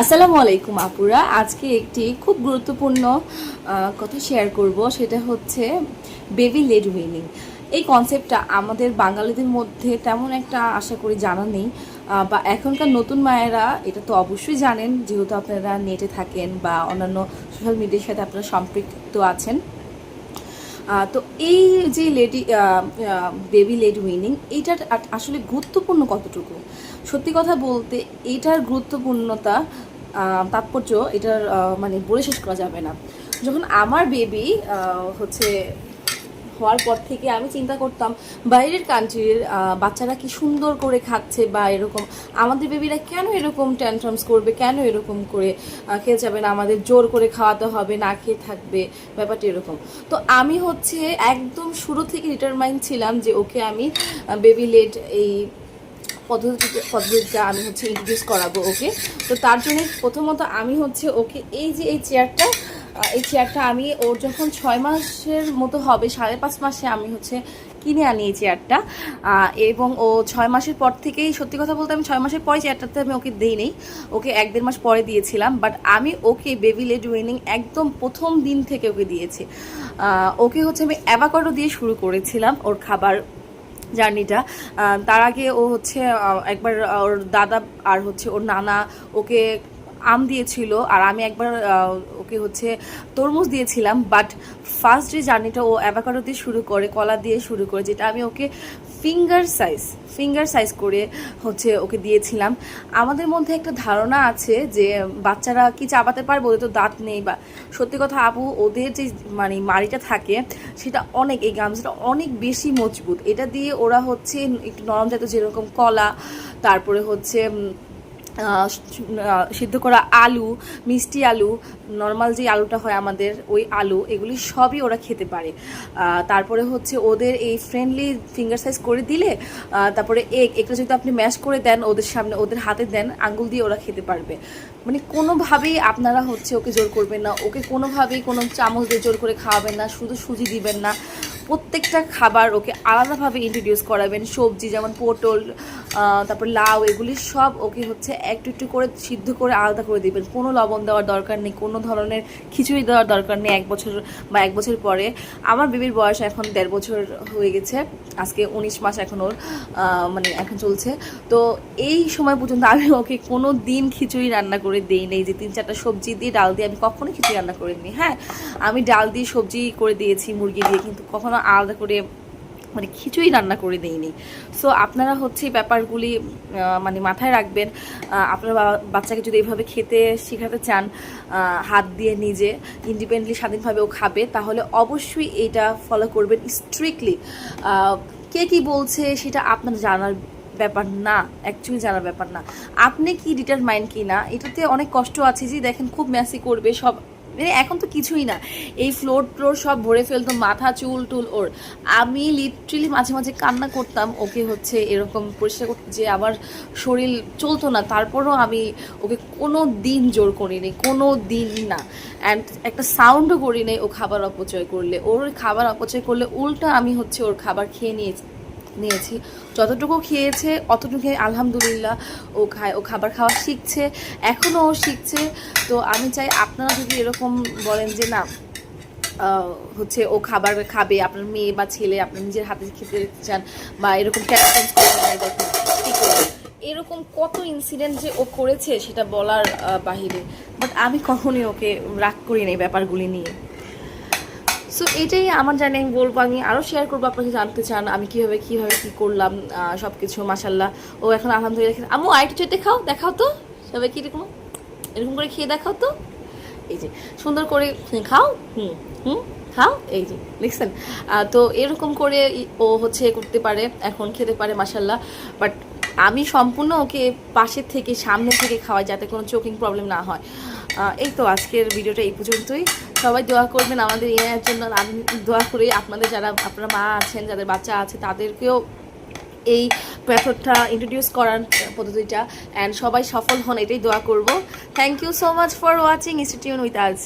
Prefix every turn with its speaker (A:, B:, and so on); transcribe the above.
A: আসসালামু আলাইকুম আপুরা। আজকে একটি খুব গুরুত্বপূর্ণ কথা শেয়ার করব। সেটা হচ্ছে বেবি লেড উইনিং এই কনসেপ্টটা আমাদের বাঙালিদের মধ্যে তেমন একটা আশা করি জানা নেই বা এখনকার নতুন মায়েরা এটা তো অবশ্যই জানেন। যেহেতু আপনারা নেটে থাকেন বা অন্যান্য সোশ্যাল মিডিয়ার সাথে আপনারা সম্পৃক্ত আছেন। তো এই যে লেডি বেবি লেড উইনিং এইটার আসলে গুরুত্বপূর্ণ কতটুকু? সত্যি কথা বলতে, এটার গুরুত্বপূর্ণতা তাৎপর্য এটার মানে বলে শেষ করা যাবে না। যখন আমার বেবি হচ্ছে হওয়ার পর থেকে আমি চিন্তা করতাম, বাইরের কান্ট্রির বাচ্চারা কি সুন্দর করে খাচ্ছে বা এরকম, আমাদের বেবিরা কেন এরকম ট্যান্ট্রামস করবে, কেন এরকম করে খেয়ে যাবে না? আমাদের জোর করে খাওয়াতে হবে, না খেয়ে থাকবে, ব্যাপারটা এরকম। তো আমি হচ্ছে একদম শুরু থেকে ডিটারমাইন ছিলাম যে ওকে আমি বেবি লেড এই পদ্ধতিতে পদ্ধতিটা আমি হচ্ছে ইন্ট্রোডিউস করাবো ওকে। তো তার জন্য প্রথমত আমি হচ্ছে ওকে এই যে এই চেয়ারটা এই চেয়ারটা আমি, ওর যখন ছয় মাসের মতো হবে, সাড়ে পাঁচ মাসে আমি হচ্ছে কিনে আনি এই চেয়ারটা এবং ও ছয় মাসের পর থেকেই, সত্যি কথা বলতে আমি ছয় মাসের পরে চেয়ারটাতে আমি ওকে দিই নেই। ওকে এক দেড় মাস পরে দিয়েছিলাম বাট আমি ওকে বেবি লেড উইনিং একদম প্রথম দিন থেকে ওকে দিয়েছি। ওকে হচ্ছে আমি অ্যাভাকাডো দিয়ে শুরু করেছিলাম ওর খাবার জার্নিটা। তার আগে ও হচ্ছে একবার ওর দাদা আর হচ্ছে ওর নানা ওকে আম দিয়েছিল আর আমি একবার ওকে হচ্ছে তরমুজ দিয়েছিলাম বাট ফার্স্ট যে জার্নিটা ও অ্যাভাকাডো দিয়ে শুরু করে, কলা দিয়ে শুরু করে, যেটা আমি ওকে ফিঙ্গার সাইজ ফিঙ্গার সাইজ করে হচ্ছে ওকে দিয়েছিলাম। আমাদের মধ্যে একটা ধারণা আছে যে বাচ্চারা কি চাবাতে পারবে ওদের তো দাঁত নেই বা, সত্যি কথা আপু, ওদের যে মানে মাড়িটা থাকে, সেটা অনেক, এই গামছাটা অনেক বেশি মজবুত। এটা দিয়ে ওরা হচ্ছে একটু নরম জাতীয় যেরকম কলা, তারপরে হচ্ছে সিদ্ধ করা আলু, মিষ্টি আলু নর্মাল যে আলুটা হয় আমাদের, ওই আলু, এগুলি সবই ওরা খেতে পারে। তারপরে হচ্ছে ওদের এই ফ্রেন্ডলি ফিঙ্গার সাইজ করে দিলে তারপরে এগ একটা যদি আপনি ম্যাশ করে দেন, ওদের সামনে, ওদের হাতে দেন, আঙ্গুল দিয়ে ওরা খেতে পারবে। মানে কোনোভাবেই আপনারা হচ্ছে ওকে জোর করবেন না, ওকে কোনোভাবেই কোনো চামচ দিয়ে জোর করে খাওয়াবেন না, শুধু সুজি দিবেন না। প্রত্যেকটা খাবার ওকে আলাদাভাবে ইন্ট্রোডিউস করাবেন। সবজি যেমন পটল তারপর লাউ, এগুলি সব ওকে হচ্ছে একটু একটু করে সিদ্ধ করে আলাদা করে দিবেন। কোনো লবণ দেওয়ার দরকার নেই, কোনো ধরনের খিচুড়ি দেওয়ার দরকার নেই এক বছর বা এক বছর পরে। আমার বেবির বয়স এখন দেড় বছর হয়ে গেছে, আজকে উনিশ মাস এখন ওর মানে এখন চলছে। তো এই সময় পর্যন্ত আমি ওকে কোনো দিন খিচুড়ি রান্না করে দিই নেই, যে তিন চারটা সবজি দিয়ে, ডাল দিয়ে আমি কখনো খিচুড়ি রান্না করিনি। হ্যাঁ আমি ডাল দিয়ে সবজি করে দিয়েছি মুরগি দিয়ে, কিন্তু কখনো আলাদা করে মানে খিচুড়ি রান্না করে দেইনি। সো আপনারা হচ্ছে ব্যাপারগুলি মানে মাথায় রাখবেন। আপনারা বাচ্চাকে যদি এইভাবে খেতে শেখাতে চান হাত দিয়ে নিজে ইন্ডিপেন্ডেন্টলি স্বাধীনভাবে ও খাবে, তাহলে অবশ্যই এটা ফলো করবেন স্ট্রিক্টলি কে কি বলছে সেটা আপনার জানার ব্যাপার না অ্যাকচুয়ালি জানার ব্যাপার না। আপনি কি ডিটারমাইন্ড কি না এটাতে অনেক কষ্ট আছে যে দেখেন খুব ম্যাসি করবে, সব মানে এখন তো কিছুই না। এই ফ্লোর ফ্লোর সব ভরে ফেলতো মাথা, চুল, টুল ওর। আমি লিটারেলি মাঝে মাঝে কান্না করতাম, ওকে হচ্ছে এরকম পরিষ্কার করতে যে আমার শরীর চলতো না। তারপরও আমি ওকে কোনো দিন জোর করিনি, কোনো দিন না। অ্যান্ড একটা সাউন্ডও করি নাই ও খাবার অপচয় করলে। ওর খাবার অপচয় করলে উল্টা আমি হচ্ছে ওর খাবার খেয়ে নিয়েছি। নিয়েছি। যতটুকু খেয়েছে, অতটুকু আলহামদুলিল্লাহ ও খায়, ও খাবার খাওয়া শিখছে এখনও ও শিখছে। তো আমি চাই আপনারা যদি এরকম বলেন যে না হচ্ছে ও খাবার খাবে, আপনার মেয়ে বা ছেলে আপনার নিজের হাতে খেতে চান বা এরকম এরকম কত ইনসিডেন্ট যে ও করেছে সেটা বলার বাহিরে। বাট আমি কখনোই ওকে রাগ করি না এই ব্যাপারগুলি নিয়ে। সো এটাই আমার জানি আমি বলব, আমি আরও শেয়ার করব আপনাকে, জানতে চান আমি কীভাবে কীভাবে, কী করলাম সব কিছু মাসাল্লাহ ও, এখন আলহামদুলিল্লাহ আম্মু, আরেকটু চেয়ে দেখাও দেখাও তো। সবাই কি এরকম? এরকম করে খেয়ে দেখাও তো। এই যে, সুন্দর করে খাও, হুম হুম, খাও, এই যে, দেখছেন? তো এরকম করে ও হচ্ছে করতে পারে, এখন খেতে পারে মাসাল্লাহ বাট আমি সম্পূর্ণ ওকে পাশের থেকে, সামনে থেকে খাওয়াই, যাতে কোনো চোকিং প্রবলেম না হয়। এই তো আজকের ভিডিওটা এই পর্যন্তই। সবাই দোয়া করবেন আমাদের ইয়ের জন্য। আমি দোয়া করি আপনাদের যারা, আপনার মা আছেন, যাদের বাচ্চা আছে, তাদেরকেও এই মেথডটা ইন্ট্রোডিউস করার পদ্ধতিটা। অ্যান্ড সবাই সফল হন, এটাই দোয়া করব। Thank you so much for watching institute with আজ